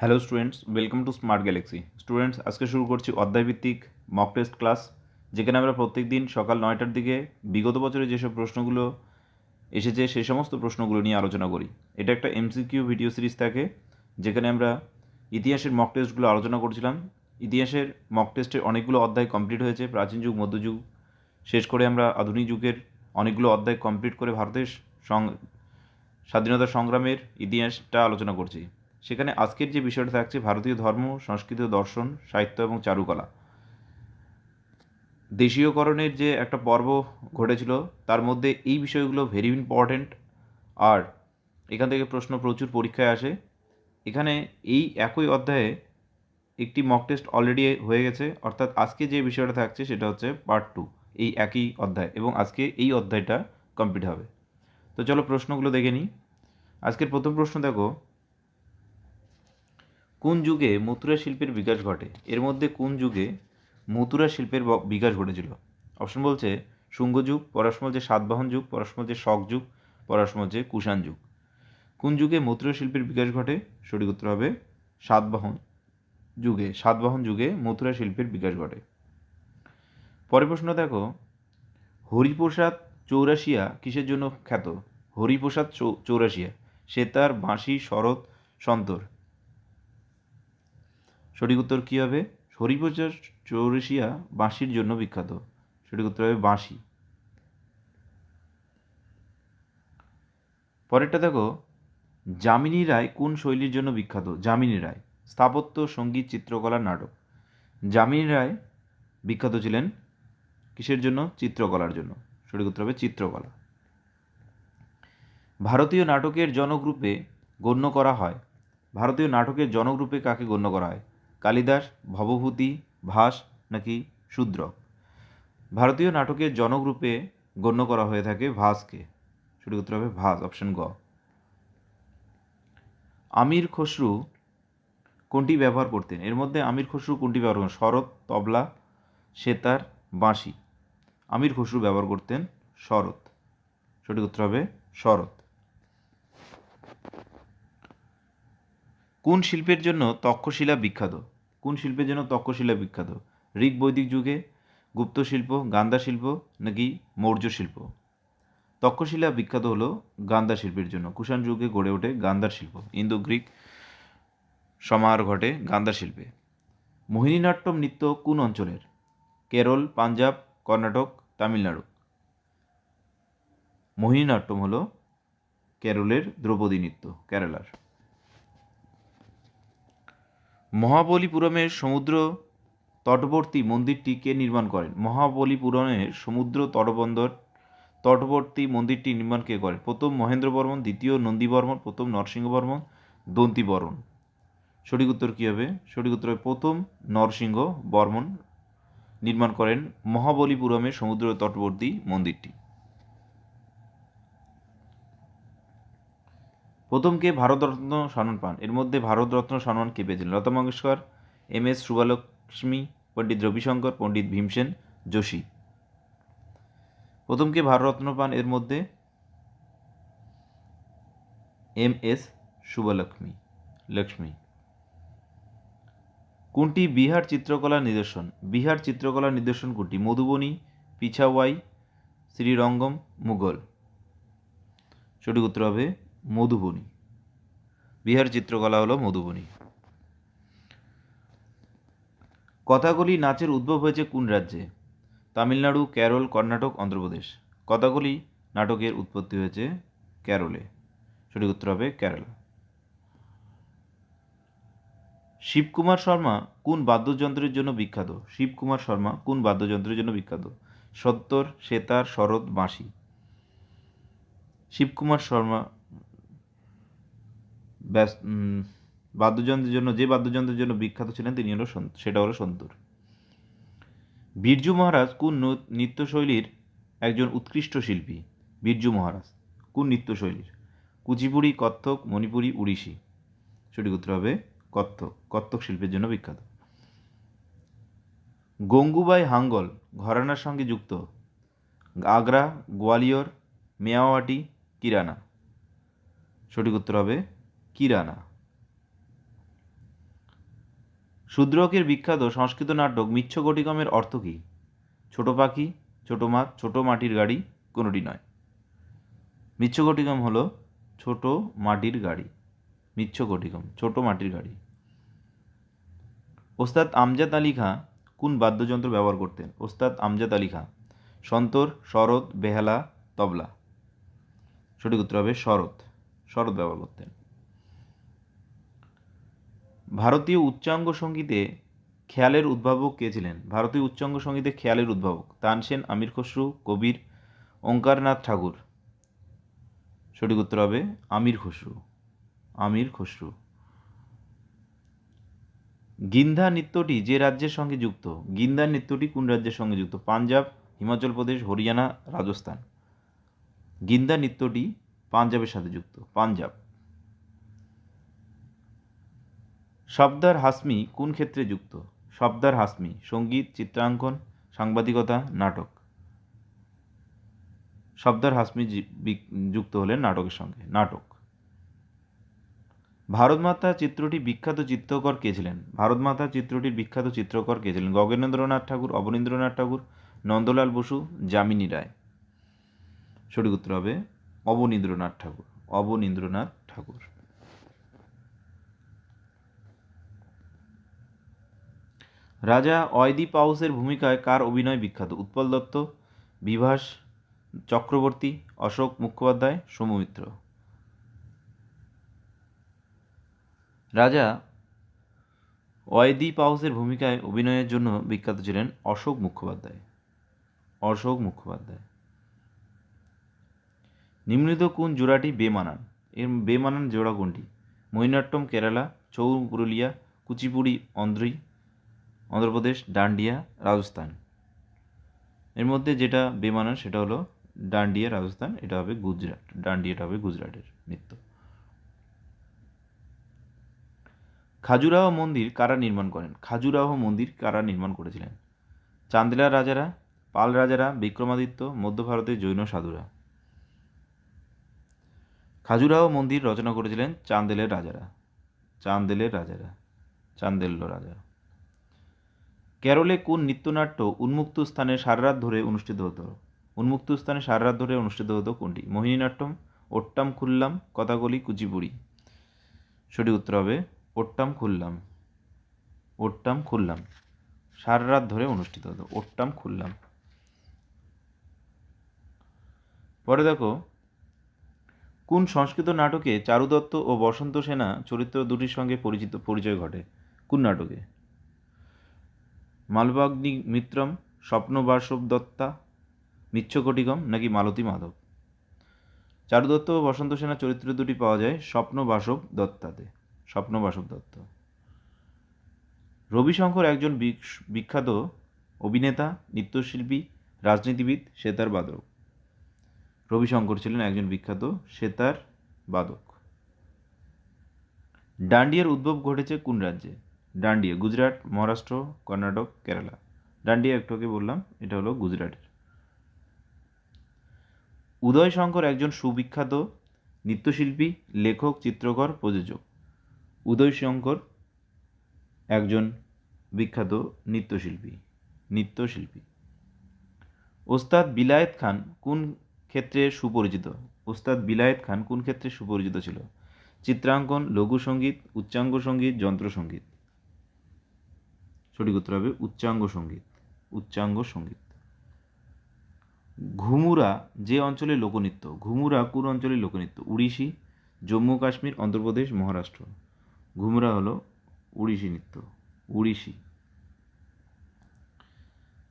Hello students welcome to smart galaxy students, আজকে শুরু করছি অধ্যায়ভিত্তিক মক টেস্ট ক্লাস যেখানে আমরা প্রত্যেক দিন সকাল নয়টার দিকে বিগত বছরে যেসব প্রশ্নগুলো এসেছে সেই সমস্ত প্রশ্নগুলো নিয়ে আলোচনা করি। এটা একটা এমসিকিউ ভিডিও সিরিজ থাকে, যেখানে আমরা ইতিহাসের মক টেস্টগুলো আলোচনা করছিলাম। ইতিহাসের মক টেস্টের অনেকগুলো অধ্যায় কমপ্লিট হয়েছে, প্রাচীন যুগ মধ্যযুগ শেষ করে আমরা আধুনিক যুগের অনেকগুলো অধ্যায় কমপ্লিট করে ভারতের স্বাধীনতা সংগ্রামের ইতিহাসটা আলোচনা করছি। সেখানে আজকের যে বিষয়টা থাকছে, ভারতীয় ধর্ম, সংস্কৃত, দর্শন, সাহিত্য এবং চারুকলা। দেশীয়করণের যে একটা পর্ব ঘটেছিল, তার মধ্যে এই বিষয়গুলো ভেরি ইম্পর্ট্যান্ট আর এখান থেকে প্রশ্ন প্রচুর পরীক্ষায় আসে। এখানে এই একই অধ্যায়ে একটি মক টেস্ট অলরেডি হয়ে গেছে। অর্থাৎ আজকে যে বিষয়টা থাকছে, সেটা হচ্ছে পার্ট টু এই একই অধ্যায় এবং আজকে এই অধ্যায়টা কমপ্লিট হবে। তো চলো প্রশ্নগুলো দেখে নিই। আজকের প্রথম প্রশ্ন দেখো কোন যুগে মথুরা শিল্পের বিকাশ ঘটে? এর মধ্যে কোন যুগে মথুরা শিল্পের বিকাশ ঘটেছিল? অপশন বলছে, শুঙ্গ যুগ পরশ্ম বলছে সাতবাহন যুগ পরশ্ম বলছে শক যুগ পরশ্ম হচ্ছে কুষাণ যুগ। কোন যুগে মথুরা শিল্পের বিকাশ ঘটে? সঠিক উত্তর হবে, সাতবাহন যুগে সাতবাহন যুগে মথুরা শিল্পের বিকাশ ঘটে। পরের প্রশ্ন দেখো, হরিপ্রসাদ চৌরাশিয়া কিসের জন্য খ্যাত? হরিপ্রসাদ চৌরাশিয়া সেতার বাঁশি, শরৎ, সন্তর। সঠিক উত্তর কী হবে? হরিপ্রসাদ চৌরাশিয়া বাঁশির জন্য বিখ্যাত। সঠিক উত্তর হবে বাঁশি। পরেরটা দেখো, যামিনী রায় কোন শৈলীর জন্য বিখ্যাত? যামিনী রায়, স্থাপত্য, সংগীত চিত্রকলার নাটক। যামিনী রায় বিখ্যাত ছিলেন কিসের জন্য? চিত্রকলার জন্য। সঠিক উত্তর হবে চিত্রকলা। ভারতীয় নাটকের জনগ্রুপে গণ্য করা হয়। ভারতীয় নাটকের জনগ্রুপে কাকে গণ্য করা হয়? কালিদাস, ভবভূতি, ভাস নাকি শূদ্র? ভারতীয় নাটকের জনগ্রুপে গণ্য করা হয়ে থাকে ভাসকে। সঠিক উত্তর হবে ভাস অপশন গ। আমির খসরু কোনটি ব্যবহার করতেন? এর মধ্যে আমির খসরু কোনটি ব্যবহার করতেন? শরৎ, তবলা, সেতার, বাঁশি। আমির খসরু ব্যবহার করতেন শরৎ। সঠিক উত্তর হবে শরৎ। কোন শিল্পের জন্য তক্ষশিলা বিখ্যাত? কোন শিল্পের জন্য তক্ষশিলা বিখ্যাত? ঋগ বৈদিক যুগে, গুপ্ত শিল্প গান্ধা শিল্প নাকি মৌর্য শিল্প? তক্ষশিলা বিখ্যাত হলো গান্দা শিল্পের জন্য। কুষাণ যুগে গড়ে ওঠে গান্দার শিল্প। ইন্দো গ্রিক সমাহার ঘটে গান্দা শিল্পে। মোহিনীনাট্যম নৃত্য কোন অঞ্চলের? কেরল, পাঞ্জাব, কর্ণাটক, তামিলনাড়ু। মোহিনীনাট্যম হলো কেরলের দ্রৌপদী নৃত্য, কেরালার। মহাবলীপুরমের সমুদ্র তটবর্তী মন্দিরটি কে নির্মাণ করেন? মহাবলীপুরমের সমুদ্র তটবন্দর তটবর্তী মন্দিরটি নির্মাণ কে করেন? প্রথম মহেন্দ্র বর্মন, দ্বিতীয় নন্দী বর্মন, প্রথম নরসিংহ বর্মন, দন্তি বর্মন। সঠিক উত্তর কী হবে? সঠিক উত্তর প্রথম নরসিংহ বর্মন নির্মাণ করেন মহাবলীপুরমের সমুদ্র তটবর্তী মন্দিরটি। প্রথম কে ভারতরত্ন সম্মান পান। এর মধ্যে ভারতরত্ন সম্মান কে পেয়েছিলেন? Lata Mangeshkar, M S Subbulakshmi Pandit Ravi Shankar, Pandit Bhimsen, Joshi. প্রথম কে ভারতরত্ন পান এর মধ্যে এম এস শুভলক্ষ্মী লক্ষ্মী। কোনটি? বিহার চিত্রকলার নিদর্শন। বিহার চিত্রকলার নিদর্শন কোনটি? মধুবনী, পিছাওয়াই, শ্রীরঙ্গম, মুঘল। সঠিক উত্তর হবে মধুবনী। বিহার চিত্রকলা হলো মধুবনী। কথাকলি নাচের উদ্ভব হয়েছে কোন রাজ্যে? তামিলনাড়ু, কেরল, কর্ণাটক, অন্ধ্রপ্রদেশ। কথাকলি নাটকের উৎপত্তি হয়েছে কেরলে। সঠিক উত্তর হবে কেরালা। শিবকুমার শর্মা কোন বাদ্যযন্ত্রের জন্য বিখ্যাত? শিবকুমার শর্মা কোন বাদ্যযন্ত্রের জন্য বিখ্যাত? সত্তর, সেতার, শরৎ, বাঁশি। শিবকুমার শর্মা বাদ্যযন্ত্রের জন্য, যে বাদ্যযন্ত্রের জন্য বিখ্যাত ছিলেন তিনি হলো সেটা হলো সন্তুর। বিরজু মহারাজ কোন নৃত্যশৈলীর একজন উৎকৃষ্ট শিল্পী? বিরজু মহারাজ, কোন নৃত্যশৈলীর? কুচিপুড়ি, কত্থক, মণিপুরি, উড়িষ্যি। সঠিক উত্তর হবে কত্থক কত্থক শিল্পের জন্য বিখ্যাত। গঙ্গুবাই হাঙ্গল, ঘরানার সঙ্গে যুক্ত। আগ্রা, গোয়ালিয়র মেয়াওয়াটি কিরানা। সঠিক উত্তর হবে কিরানা। শূদ্রকের বিখ্যাত সংস্কৃত নাটক মিচ্ছকটিকমের অর্থ কী? ছোট পাখি, ছোট মাছ, ছোট মাটির গাড়ি, কোনোটি নয়। মিচ্ছকটিকম হলো ছোট মাটির গাড়ি। মিচ্ছকটিকম ছোট মাটির গাড়ি। ওস্তাদ আমজাদ আলী খাঁ কোন বাদ্যযন্ত্র ব্যবহার করতেন? ওস্তাদ আমজাদ আলী খাঁ, সন্তর, শরৎ, বেহালা, তবলা। সঠিক উত্তর হবে শরৎ। শরৎ ব্যবহার করতেন। ভারতীয় উচ্চাঙ্গ সঙ্গীতে খেয়ালের উদ্ভাবক কে ছিলেন? ভারতীয় উচ্চাঙ্গ সঙ্গীতে খেয়ালের উদ্ভাবক তানসেন আমির খসরু, কবির ওঙ্কারনাথ ঠাকুর। সঠিক উত্তর হবে আমির খসরু। আমির খসরু। গিন্ধা নৃত্যটি যে রাজ্যের সঙ্গে যুক্ত? গিন্দা নৃত্যটি কোন রাজ্যের সঙ্গে যুক্ত? পাঞ্জাব, হিমাচল প্রদেশ, হরিয়ানা, রাজস্থান। গিন্দা নৃত্যটি পাঞ্জাবের সাথে যুক্ত। পাঞ্জাব। শব্দার হাসমি কোন ক্ষেত্রে যুক্ত? শব্দার হাসমি, সংগীত, চিত্রাঙ্কন, সাংবাদিকতা, নাটক। শব্দার হাসমি যুক্ত হলেন নাটকের সঙ্গে, নাটক। ভারতমাতা চিত্রটি বিখ্যাত চিত্রকর কে ছিলেন? ভারতমাতা চিত্রটির বিখ্যাত চিত্রকর কে ছিলেন? গগনেন্দ্রনাথ ঠাকুর, অবনীন্দ্রনাথ ঠাকুর, নন্দলাল বসু, যামিনী রায়। সঠিক উত্তর হবে অবনীন্দ্রনাথ ঠাকুর অবনীন্দ্রনাথ ঠাকুর। রাজা অয়দীপ পাউসের ভূমিকায় কার অভিনয় বিখ্যাত? উৎপল দত্ত, বিভাস চক্রবর্তী, অশোক মুখোপাধ্যায় সৌমিত্র রাজা অয়দী পাউসের ভূমিকায় অভিনয়ের জন্য বিখ্যাত ছিলেন অশোক মুখোপাধ্যায়। অশোক মুখোপাধ্যায়। নিম্নিত কোন জোড়াটি বেমানান? এর বেমানান জোড়া কোনটি? মহিনাট্যম কেরালা ছৌ পুরুলিয়া কুচিপুড়ি, অন্ধ্রী। অন্ধ্রপ্রদেশ ডান্ডিয়া, রাজস্থান। এর মধ্যে যেটা বেমানান সেটা হলো ডান্ডিয়া, রাজস্থান, এটা হবে গুজরাট, ডান্ডিয়াটা হবে গুজরাটের নৃত্য। খাজুরাহ মন্দির কারা নির্মাণ করেন? খাজুরাহ মন্দির কারা নির্মাণ করেছিলেন? চান্দেলার রাজারা, পাল রাজারা, বিক্রমাদিত্য, মধ্য ভারতের জৈন সাধুরা। খাজুরাহ মন্দির রচনা করেছিলেন চান্দেলের রাজারা। চান্দেলের রাজারা। চান্দেল্য রাজা। কেরলে কোন নৃত্যনাট্য উন্মুক্ত স্থানে সারা রাত ধরে অনুষ্ঠিত হতো? উন্মুক্ত স্থানে সারা রাত ধরে অনুষ্ঠিত হতো কোনটি? মোহিনীনাট্যম, ওট্টাম খুল্লাম কথাকলি কুচিপুড়ি। সঠিক উত্তর হবে ওট্টাম খুল্লাম। ওট্টাম খুল্লাম। সারা রাত ধরে অনুষ্ঠিত হতো। ওট্টাম খুল্লাম। পরে দেখো, কোন সংস্কৃত নাটকে চারুদত্ত ও বসন্ত সেনা চরিত্র দুটির সঙ্গে পরিচিত পরিচয় ঘটে? কোন নাটকে? মালবাগ্নি মিত্রম, স্বপ্নবাসব দত্তা মিচ্ছকটিকম নাকি মালতী মাধব? চারু দত্ত ও বসন্ত সেনা চরিত্র দুটি পাওয়া যায় স্বপ্নবাসব দত্তাতে, স্বপ্নবাসব দত্ত। রবিশঙ্কর একজন বিখ্যাত অভিনেতা, নৃত্যশিল্পী, রাজনীতিবিদ সেতার বাদক। রবিশঙ্কর ছিলেন একজন বিখ্যাত সেতার বাদক। ডান্ডিয়ার উদ্ভব ঘটেছে কোন রাজ্যে? ডান্ডিয়া, গুজরাট, মহারাষ্ট্র, কর্ণাটক, কেরালা। ডান্ডিয়া একটু আগে বললাম, এটা হলো গুজরাটের। উদয় শঙ্কর একজন সুবিখ্যাত নৃত্যশিল্পী, লেখক, চিত্রকর, প্রযোজক। উদয় শঙ্কর একজন বিখ্যাত নৃত্যশিল্পী নৃত্যশিল্পী। ওস্তাদ বিলায়েত খান কোন ক্ষেত্রে সুপরিচিত? ওস্তাদ বিলায়েত খান কোন ক্ষেত্রে সুপরিচিত ছিল? চিত্রাঙ্কন, লঘু সংগীত, উচ্চাঙ্গ সংগীত যন্ত্রসঙ্গীত সঠিক উত্তর হবে উচ্চাঙ্গ সংগীত উচ্চাঙ্গ সংগীত। ঘুমুরা যে অঞ্চলের লোকনৃত্য, ঘুমুরা কোন অঞ্চলের লোকনৃত্য? উড়িষ্যি, জম্মু কাশ্মীর, অন্ধ্রপ্রদেশ, মহারাষ্ট্র। ঘুমুরা হলো উড়িষ্যি নৃত্য, উড়িষ্যি।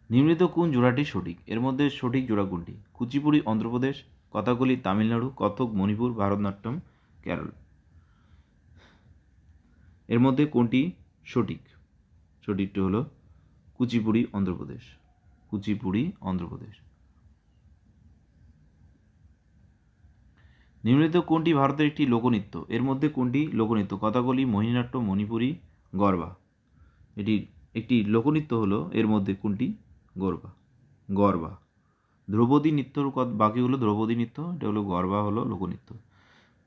নিম্নলিখিত কোন জোড়াটি সঠিক? এর মধ্যে সঠিক জোড়া কোনটি? কুচিপুড়ি, অন্ধ্রপ্রদেশ কথাকলি তামিলনাড়ু কথক মণিপুর, ভারতনাট্যম, কেরল। এর মধ্যে কোনটি সঠিক? সঠিকটি হলো কুচিপুড়ি, অন্ধ্রপ্রদেশ। কুচিপুড়ি, অন্ধ্রপ্রদেশ। নিম্নলিখিত কোনটি ভারতের একটি লোকনৃত্য? এর মধ্যে কোনটি লোকনৃত্য? কথাকলি মোহিনীনাট্য, মণিপুরী, গরবা। এটি একটি লোকনৃত্য হলো, এর মধ্যে কোনটি? গরবা। গরবা। ধ্রুপদী নৃত্যর বাকি হলো ধ্রুপদী নৃত্য? এটা হলো গরবা হলো লোকনৃত্য।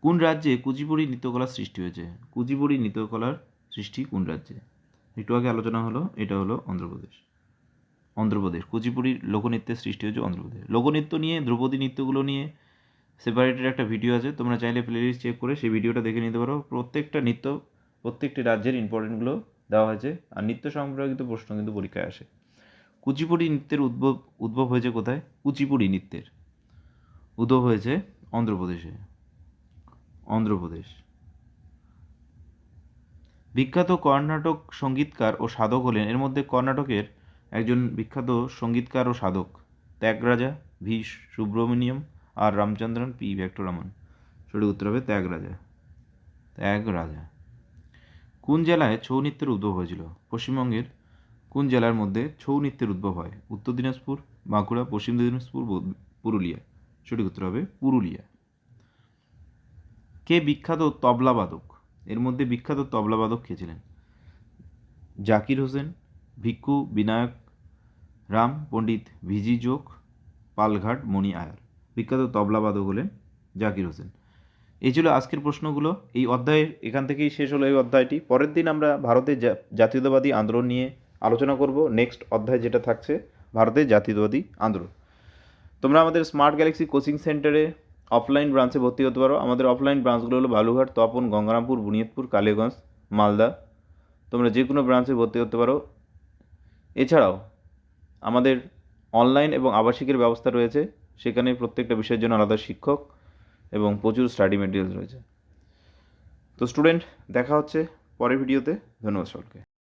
কোন রাজ্যে কুচিপুড়ি নৃত্যকলার সৃষ্টি হয়েছে? কুচিপুড়ি নৃত্যকলার সৃষ্টি কোন রাজ্যে? একটু আগে আলোচনা হলো, এটা হলো অন্ধ্রপ্রদেশ। অন্ধ্রপ্রদেশ, কুচিপুড়ির লোকনৃত্যের সৃষ্টি হচ্ছে অন্ধ্রপ্রদেশ। লোকনৃত্য নিয়ে, ধ্রুপদী নৃত্যগুলো নিয়ে সেপারেটেড একটা ভিডিও আছে, তোমরা চাইলে প্লেলিস্ট চেক করে সেই ভিডিওটা দেখে নিতে পারো। প্রত্যেকটা নৃত্য, প্রত্যেকটি রাজ্যের ইম্পর্টেন্টগুলো দেওয়া হয়েছে, আর নৃত্য সম্পর্কিত প্রশ্ন কিন্তু পরীক্ষায় আসে। কুচিপুড়ি নৃত্যের উদ্ভব উদ্ভব হয়েছে কোথায়? কুচিপুড়ি নৃত্যের। উদ্ভব হয়েছে অন্ধ্রপ্রদেশে। অন্ধ্রপ্রদেশ। বিখ্যাত কর্ণাটক সঙ্গীতকার ও সাধক হলেন। এর মধ্যে কর্ণাটকের একজন বিখ্যাত সঙ্গীতকার ও সাধক ত্যাগরাজা ভি সুব্রমণিয়ম আর রামচন্দ্রন পি ভেক্টরামন। সঠিক উত্তর হবে ত্যাগরাজা। ত্যাগরাজা। কোন জেলায় ছৌ নৃত্যের উদ্ভব হয়েছিল? পশ্চিমবঙ্গের কোন জেলার মধ্যে ছৌ নৃত্যের উদ্ভব হয়? উত্তর দিনাজপুর, বাঁকুড়া, পশ্চিম দিনাজপুর পুরুলিয়া। সঠিক উত্তর হবে পুরুলিয়া। কে বিখ্যাত তবলাবাদক এর মধ্যে বিখ্যাত তবলাবাদক কে ছিলেন? জাকির হোসেন, ভিক্ষু, বিনায়ক, রাম, পণ্ডিত ভিজি যোগ পালঘাট, মণি আয়ার। বিখ্যাত তবলাবাদক হলেন জাকির হোসেন। এই ছিল আজকের প্রশ্নগুলো। এই অধ্যায়ের এখান থেকেই শেষ হলো এই অধ্যায়টি। পরের দিন আমরা ভারতের জাতীয়তাবাদী আন্দোলন নিয়ে আলোচনা করব। নেক্সট অধ্যায় যেটা থাকছে, ভারতের জাতীয়তাবাদী আন্দোলন। তোমরা আমাদের স্মার্ট গ্যালাক্সি কোচিং সেন্টারে অফলাইন ব্রাঞ্চে ভর্তি হতে পারো। আমাদের অফলাইন ব্রাঞ্চগুলো হলো বালুঘাট তপন, গঙ্গারামপুর, বুনিয়াদপুর, কালীগঞ্জ, মালদা। তোমরা যে কোনো ব্রাঞ্চে ভর্তি হতে পারো। এছাড়াও আমাদের অনলাইন এবং আবাসিকের ব্যবস্থা রয়েছে। সেখানে প্রত্যেকটা বিষয়ের জন্য আলাদা শিক্ষক এবং প্রচুর স্টাডি মেটেরিয়ালস রয়েছে। তো স্টুডেন্ট দেখা হচ্ছে পরের ভিডিওতে ধন্যবাদ সকলকে।